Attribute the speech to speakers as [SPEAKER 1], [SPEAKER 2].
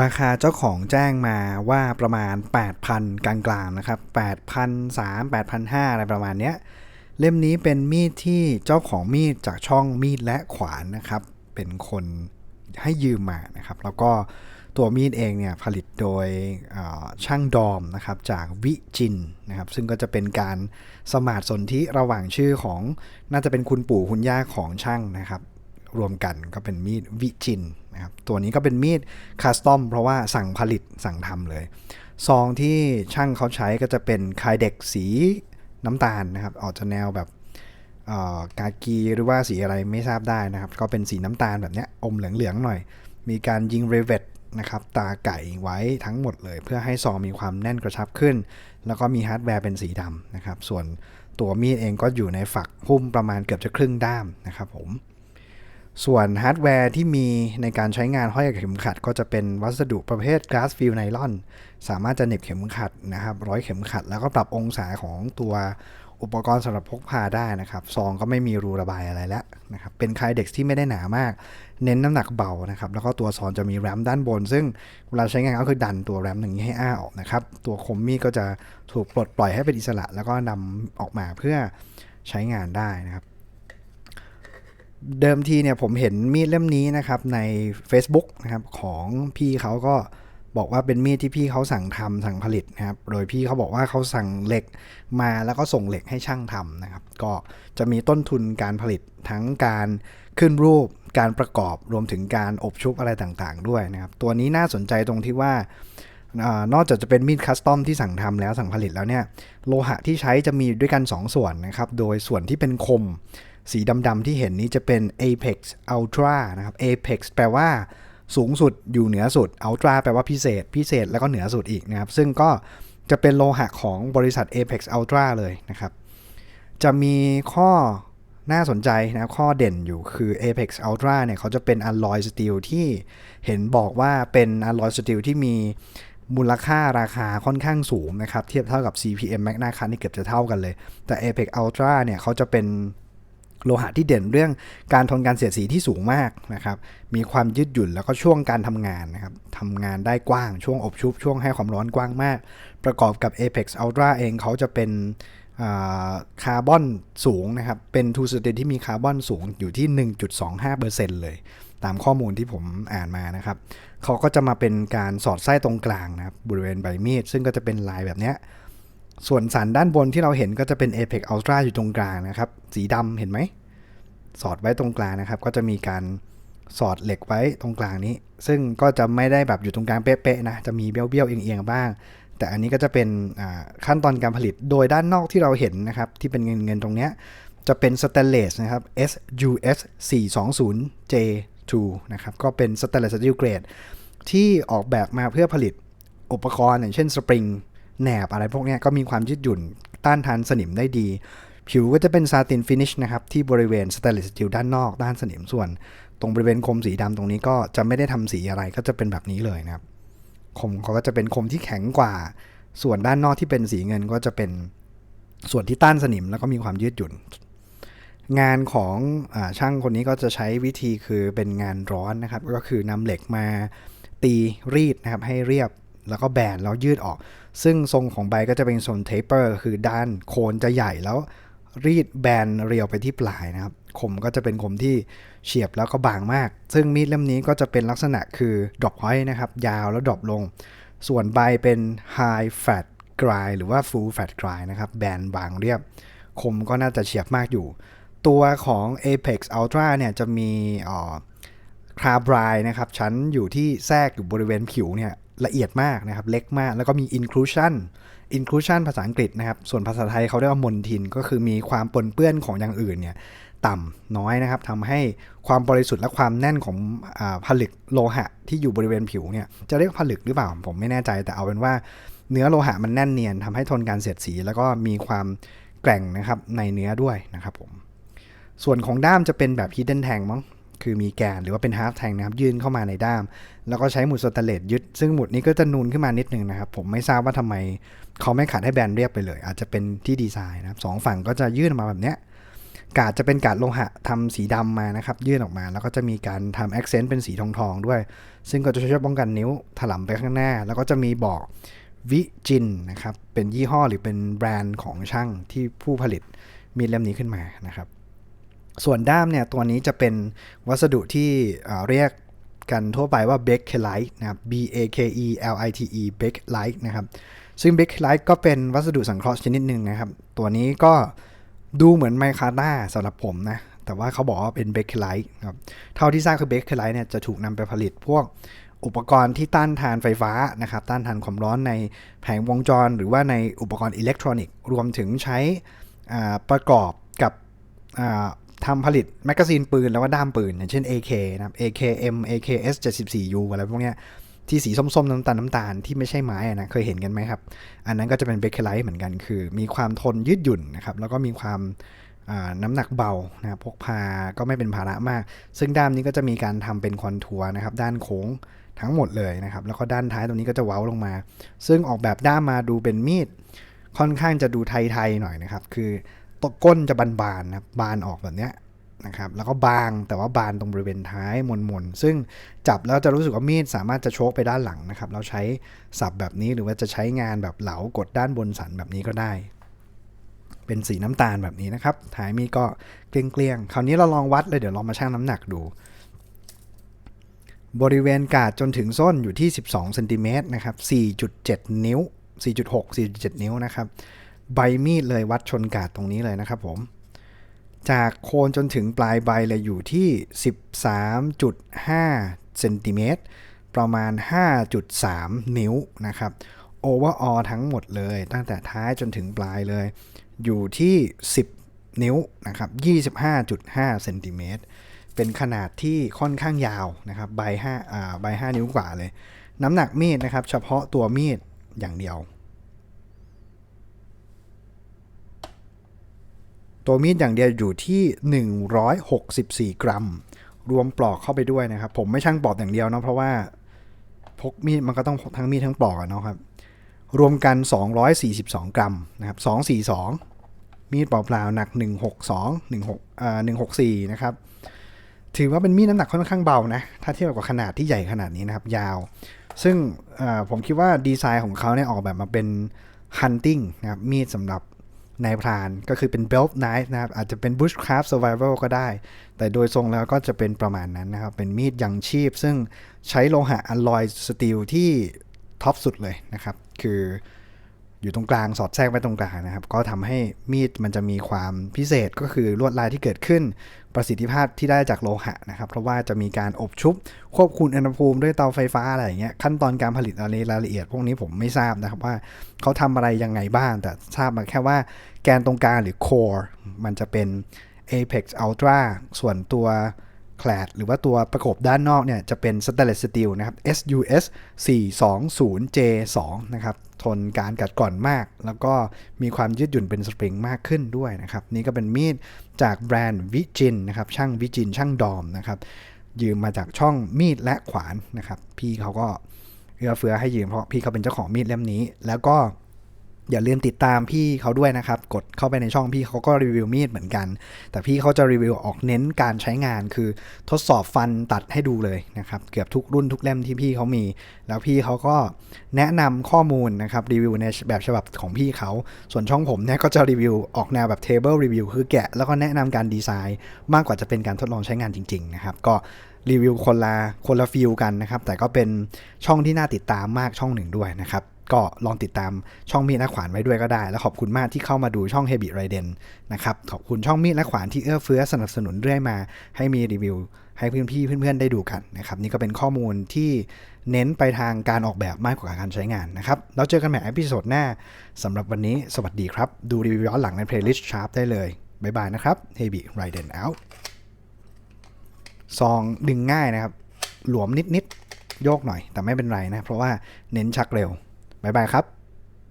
[SPEAKER 1] ราคาเจ้าของแจ้งมาว่าประมาณ 8,000 กลางๆนะครับ8,300 8,500อะไรประมาณเนี้ยเล่มนี้เป็นมีดที่เจ้าของมีดจากช่องมีดและขวานนะครับ เป็นคนให้ยืมมานะครับ แล้วก็ตัวมีดเองเนี่ยผลิตโดยช่างดอมนะครับจากวิจินนะครับ ซึ่งก็จะเป็นการสมาร์ทสนธิระหว่างชื่อของน่าจะเป็นคุณปู่คุณย่าของช่างนะครับ รวมกันก็เป็นมีดวิจินนะครับตัวนี้ก็เป็นมีดคัสตอมเพราะว่าสั่งผลิตสั่งทำเลย ซองที่ช่างเขาใช้ก็จะเป็นคายเด็กสีน้ำตาลนะครับ ออกจะแนวแบบกากีหรือว่าสีอะไรไม่ทราบได้นะครับ ก็เป็นสีน้ำตาลแบบนี้อมเหลืองๆหน่อย มีการยิงเรเวตนะครับตาไก่ไว้ทั้งหมดเลย เพื่อให้ซองมีความแน่นกระชับขึ้น แล้วก็มีฮาร์ดแวร์เป็นสีดำนะครับ ส่วนตัวมีดเองก็อยู่ในฝักหุ้มประมาณเกือบจะครึ่งด้ามนะครับผม ส่วนฮาร์ดแวร์ที่มีในการใช้งานห้อยกับเข็มขัด ก็จะเป็นวัสดุประเภท glass field nylon สามารถจะเหน็บเข็มขัดนะครับ ร้อยเข็มขัด แล้วก็ปรับองศาของตัวอุปกรณ์สำหรับพกพาได้นะครับ ซองก็ไม่มีรูระบายอะไรแล้วนะครับ เป็นคลายเด็กที่ไม่ได้หนามาก เน้นน้ำหนักเบานะครับ แล้วก็ตัวซองจะมีแรมด้านบน ซึ่งเวลาใช้งานก็คือดันตัวแรมอย่างนี้ให้อ้าออกนะครับ ตัวคมมีดก็จะถูกปลดปล่อยให้เป็นอิสระ แล้วก็นำออกมาเพื่อใช้งานได้นะครับ เดิมทีเนี่ยผมเห็นมีดเล่มนี้นะครับใน Facebook นะครับของพี่เขาก็บอกว่าเป็นมีดที่พี่เขาสั่งทำสั่งผลิตนะครับ โดยพี่เขาบอกว่าเขาสั่งเหล็กมาแล้วก็ส่งเหล็กให้ช่างทำนะครับ ก็จะมีต้นทุนการผลิตทั้งการขึ้นรูปการประกอบรวมถึงการอบชุบอะไรต่างๆ ด้วยนะครับ ตัวนี้น่าสนใจตรงที่ว่าอนอกจากจะเป็นมีดคัสตอมที่สั่งทำแล้วสั่งผลิตแล้วเนี่ย โลหะที่ใช้จะมีด้วยกัน 2 ส่วนนะครับ โดยส่วนที่เป็นคมสีดำๆที่เห็นนี้จะเป็น Apex Ultra นะครับ Apex แปลว่าสูงสุดอยู่เหนือสุด Ultra แปลว่าพิเศษ พิเศษแล้วก็เหนือสุดอีกนะครับ ซึ่งก็จะเป็นโลหะของบริษัท Apex Ultra เลยนะครับ จะมีข้อน่าสนใจนะข้อเด่นอยู่คือ Apex Ultra เนี่ยเขาจะเป็น alloy steel ที่เห็นบอกว่าเป็น alloy steel ที่มีมูลค่าราคาค่อนข้างสูงนะครับ เทียบเท่ากับ CPM Magna Cut นี่เกือบจะเท่ากันเลย แต่ Apex Ultra เนี่ยเขาจะเป็น โลหะที่เด่นเรื่องการทนการเสียดสีที่สูงมากนะครับ มีความยืดหยุ่นแล้วก็ช่วงการทำงานนะครับทำงานได้กว้าง ช่วงอบชุบ ช่วงให้ความร้อนกว้างมาก ประกอบกับ Apex Ultra เองเขาจะเป็นคาร์บอนสูงนะครับ เป็นทูสเตนที่มีคาร์บอนสูงอยู่ที่ 1.25%เลย ตามข้อมูลที่ผมอ่านมานะครับ เขาก็จะมาเป็นการสอดไส้ตรงกลางนะครับบริเวณใบมีด ซึ่งก็จะเป็นลายแบบเนี้ย ส่วนสันด้านบนที่เราเห็นก็จะเป็น Apex Ultra อยู่ตรงกลางนะครับ สีดำเห็นไหม สอดไว้ตรงกลางนะครับ ก็จะมีการสอดเหล็กไว้ตรงกลางนี้ ซึ่งก็จะไม่ได้แบบอยู่ตรงกลางเป๊ะๆนะ จะมีเบี้ยวๆเอียงๆบ้าง แต่อันนี้ก็จะเป็นขั้นตอนการผลิต โดยด้านนอกที่เราเห็นนะครับ ที่เป็นเงินเงินๆตรงเนี้ย จะเป็นสแตนเลสนะครับ SUS 420 J2 นะครับ ก็เป็นสแตนเลสสตีลเกรดที่ออกแบบมาเพื่อผลิตอุปกรณ์อย่างเช่นสปริง แหนบอะไรพวกนี้ก็มีความยืดหยุ่นต้านทานสนิมได้ดี ผิวก็จะเป็นซาตินฟินิชนะครับ ที่บริเวณสแตนเลสสตีลด้านนอกด้านสนิมส่วน ตรงบริเวณคมสีดำตรงนี้ก็จะไม่ได้ทำสีอะไรก็จะเป็นแบบนี้เลยนะครับคมเขาก็จะเป็นคมที่แข็งกว่า ส่วนด้านนอกที่เป็นสีเงินก็จะเป็นส่วนที่ต้านสนิมแล้วก็มีความยืดหยุ่น งานของอช่างคนนี้ก็จะใช้วิธีคือเป็นงานร้อนนะครับ ก็คือนำเหล็กมาตีรีดนะครับให้เรียบ แล้วก็แบนแล้วยืดออก ซึ่งทรงของใบก็จะเป็นทรงเทปเปอร์คือด้านโคนจะใหญ่แล้วรีดแบนเรียวไปที่ปลายนะครับคมก็จะเป็นคมที่เฉียบแล้วก็บางมาก ซึ่งมีดเล่มนี้ก็จะเป็นลักษณะคือ drop point นะครับ ยาวแล้ว drop ลง ส่วนใบเป็น high fat grind หรือว่า full fat grind นะครับแบนบางเรียบ คมก็น่าจะเฉียบมากอยู่ ตัวของ Apex Ultra เนี่ยจะมีคาบรายนะครับชั้นอยู่ที่แทรกอยู่บริเวณผิวเนี่ย ละเอียดมากนะครับ เล็กมาก แล้วก็มี inclusion inclusion ภาษาอังกฤษนะครับ ส่วนภาษาไทยเขาเรียกว่ามนทิน ก็คือมีความปนเปื้อนของอย่างอื่นเนี่ยต่ำน้อยนะครับทำให้ความบริสุทธิ์และความแน่นของอผลึกโลหะที่อยู่บริเวณผิวเนี่ยจะเรียกผลึกหรือเปล่าผมไม่แน่ใจแต่เอาเป็นว่า เนื้อโลหะมันแน่นเนียนทำให้ทนการเสียดสี แล้วก็มีความแกร่งนะครับในเนื้อด้วยนะครับผมส่วนของด้ามจะเป็นแบบ hidden tang มั้ง คือมีแกนหรือว่าเป็น half tang นะครับยื่นเข้ามาในด้าม แล้วก็ใช้หมุดสแตเลสยึด ซึ่งหมุดนี้ก็จะนูนขึ้นมานิดนึงนะครับ ผมไม่ทราบว่าทำไมเขาไม่ขัดให้แบนเรียบไปเลย อาจจะเป็นที่ดีไซน์นะครับสองฝั่งก็จะยื่นออกมาแบบเนี้ยกาดจะเป็นกาดโลหะทำสีดำมานะครับ ยื่นออกมา แล้วก็จะมีการทำ accent เป็นสีทองทองด้วย ซึ่งก็จะช่วยป้องกันนิ้วถลำไปข้างหน้า แล้วก็จะมีบอกวิจินนะครับเป็นยี่ห้อหรือเป็นแบรนด์ของช่างที่ผู้ผลิตมีเล่มนี้ขึ้นมานะครับ ส่วนด้ามเนี่ยตัวนี้จะเป็นวัสดุที่เเรียกกันทั่วไปว่า b a k e l i t e นะครับ B A K E L I T E b a k e l i t e นะครับ ซึ่ง b a k e l i t e ก็เป็นวัสดุสังเคราะห์ชนิดหนึ่งนะครับ ตัวนี้ก็ดูเหมือนไมคาต้าสำหรับผมนะ แต่ว่าเขาบอกว่าเป็น b a k e l i t e ครับ เท่าที่ทราบคือ b a k e l i t e เนี่ยจะถูกนำไปผลิตพวกอุปกรณ์ที่ต้านทานไฟฟ้านะครับ ต้านทานความร้อนในแผงวงจร หรือว่าในอุปกรณ์อิเล็กทรอนิกส์ รวมถึงใช้อ่าประกอบกับอ่า ทำผลิตแมกกาซีนปืนแล้วก็ด้ามปืน อย่างเช่น AK นะครับ AKM AKS 74U อะไรพวกเนี้ยที่สีส้มๆน้ำตาลน้ำตาลที่ไม่ใช่ไม้นะเคยเห็นกันไหมครับ อันนั้นก็จะเป็นเบคเคไลท์เหมือนกันคือ มีความทนยืดหยุ่นนะครับแล้วก็มีความน้ำหนักเบานะพกพาก็ไม่เป็นภาระมาก ซึ่งด้ามนี้ก็จะมีการทำเป็นคอนทัวร์นะครับด้านโค้งทั้งหมดเลยนะครับแล้วก็ด้านท้ายตรงนี้ก็จะเว้าลงมา ซึ่งออกแบบด้ามมาดูเป็นมีดค่อนข้างจะดูไทยๆหน่อยนะครับ คือ ตวก้นจะบานๆนะครับบานออกแบบเนี้ยนะครับแล้วก็บางแต่ว่าบานตรงบริเวณท้ายมนๆซึ่งจับแล้วจะรู้สึกว่ามีดสามารถจะโชกไปด้านหลังนะครับ เราใช้สับแบบนี้หรือว่าจะใช้งานแบบเหลากดด้านบนสันแบบนี้ก็ได้ เป็นสีน้ำตาลแบบนี้นะครับท้ายมีดก็เกลี้ยงๆคราวนี้เราลองวัดเลยเดี๋ยวลองมาชั่งน้ำหนักดู บริเวณกาดจนถึงส้นอยู่ที่ 12เซนติเมตรนะครับ4.7 นิ้ว 4.6 4.7 นิ้วนะครับ ใบมีดเลยวัดชนกาดตรงนี้เลยนะครับผม จากโคนจนถึงปลายใบเลยอยู่ที่ 13.5เซนติเมตรประมาณ 5.3 นิ้วนะครับโอเวอร์ออทั้งหมดเลย ตั้งแต่ท้ายจนถึงปลายเลย อยู่ที่ 10 นิ้วนะครับ 25.5เซนติเมตรเป็นขนาดที่ค่อนข้างยาวนะครับใบ5อ่าใบ5นิ้วกว่าเลย น้ำหนักมีดนะครับ เฉพาะตัวมีดอย่างเดียว ตัวมีดอย่างเดียวอยู่ที่ 164 กรัม รวมปลอกเข้าไปด้วยนะครับ ผมไม่ช่างปลอกอย่างเดียวเนาะเพราะว่าพกมีดมันก็ต้องทั้งมีดทั้งปลอกเนาะครับ รวมกัน 242 กรัมนะครับ242 มีดเปล่าๆหนัก 162 16อ่า164 นะครับ ถือว่าเป็นมีดน้ำหนักค่อนข้างเบานะ ถ้าเทียบกับขนาดที่ใหญ่ขนาดนี้นะครับ ยาว ซึ่งผมคิดว่าดีไซน์ของเขาเนี่ยออกแบบมาเป็น hunting นะครับ มีดสำหรับ นายพรานก็คือเป็น belt knife นะครับ อาจจะเป็น bushcraft survival ก็ได้ แต่โดยทรงแล้วก็จะเป็นประมาณนั้นนะครับ เป็นมีดยังชีพ ซึ่งใช้โลหะอลลอยสตีลที่ท็อปสุดเลยนะครับ คือ อยู่ตรงกลางสอดแทรกไว้ตรงกลางนะครับ ก็ทำให้มีดมันจะมีความพิเศษก็คือลวดลายที่เกิดขึ้น ประสิทธิภาพที่ได้จากโลหะนะครับ เพราะว่าจะมีการอบชุบ ควบคุมอุณหภูมิด้วยเตาไฟฟ้าอะไรอย่างเงี้ยขั้นตอนการผลิตอะไรรายละเอียด พวกนี้ผมไม่ทราบนะครับว่าเขาทำอะไรยังไงบ้าง แต่ทราบมาแค่ว่าแกนตรงกลางหรือ core มันจะเป็น apex ultra ส่วนตัวแคลดหรือว่าตัวประกบด้านนอกเนี่ยจะเป็น stainless steel นะครับ SUS 420 J2 นะครับ ทนการกัดก่อนมาก แล้วก็มีความยืดหยุ่นเป็นสปริงมากขึ้นด้วยนะครับ นี่ก็เป็นมีดจากแบรนด์วิจินนะครับช่างวิจินช่างดอมนะครับยืมมาจากช่องมีดและขวานนะครับ พี่เขาก็เอื้อเฟื้อให้ยืมเพราะพี่เขาเป็นเจ้าของมีดเล่มนี้ แล้วก็ อย่าลืมติดตามพี่เขาด้วยนะครับ กดเข้าไปในช่องพี่เขาก็รีวิวมีดเหมือนกัน แต่พี่เขาจะรีวิวออกเน้นการใช้งานคือทดสอบฟันตัดให้ดูเลยนะครับ เกือบทุกรุ่นทุกเล่มที่พี่เขามี แล้วพี่เขาก็แนะนำข้อมูลนะครับรีวิวในแบบฉบับของพี่เขา ส่วนช่องผมเนี่ยก็จะรีวิวออกแนวแบบ table review คือแกะแล้วก็แนะนำการดีไซน์ มากกว่าจะเป็นการทดลองใช้งานจริงๆนะครับก็รีวิวคนละคนละฟิลกันนะครับแต่ก็เป็นช่องที่น่าติดตามมากช่องหนึ่งด้วยนะครับ ก็ลองติดตามช่องมีดและขวานไว้ด้วยก็ได้ แล้วขอบคุณมากที่เข้ามาดูช่อง h a b i t r i d e n นะครับขอบคุณช่องมีดและขวานที่เอื้อเฟื้อสนับสนุนเรื่อยมา ให้มีรีวิว ให้เพื่อนพี่เพื่อนๆได้ดูกันนะครับนี่ก็เป็นข้อมูลที่เน้นไปทางการออกแบบมากกว่าการใช้งานนะครับแล้วเจอกันใหม่อพิโซดหน้าสำหรับวันนี้สวัสดีครับ ดูรีวิวย้อนหลังใน playlist Sharp ได้เลยบ๊ายบายนะครับ h a b i t r i d e n out ซองดึงง่ายนะครับ หลวมนิดๆ โยกหน่อย แต่ไม่เป็นไรนะ เพราะว่าเน้นชักเร็ว บ๊ายบายครับ